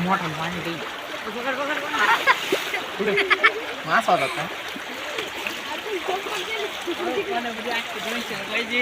मोठा पाणी काही मास होता का पाहिजे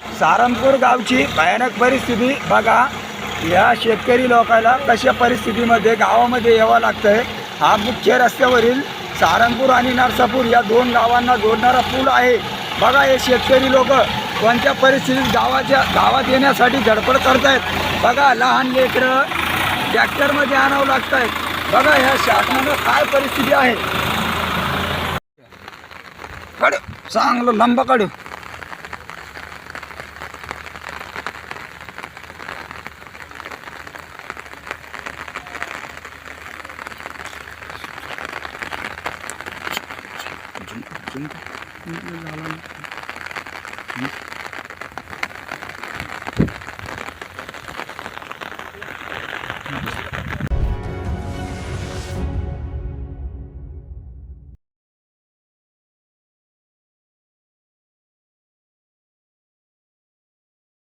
सारंगपूर गावची भयानक परिस्थिती बघा. या शेतकरी लोकांना कशा परिस्थितीमध्ये गावामध्ये यावं लागतंय हा मुख्य रस्त्यावरील सारंगपूर आणि नरसापूर या दोन गावांना जोडणारा पूल आहे. बघा हे शेतकरी लोक कोणत्या परिस्थितीत गावाच्या गावात येण्यासाठी धडपड आहेत बघा लहान लेकरं ट्रॅक्टरमध्ये आणावं लागत आहेत बघा ह्या शासनानं काय परिस्थिती आहे. काढू चांगलं लंब काढू. pupunta. Hindi nalalang. Hmm?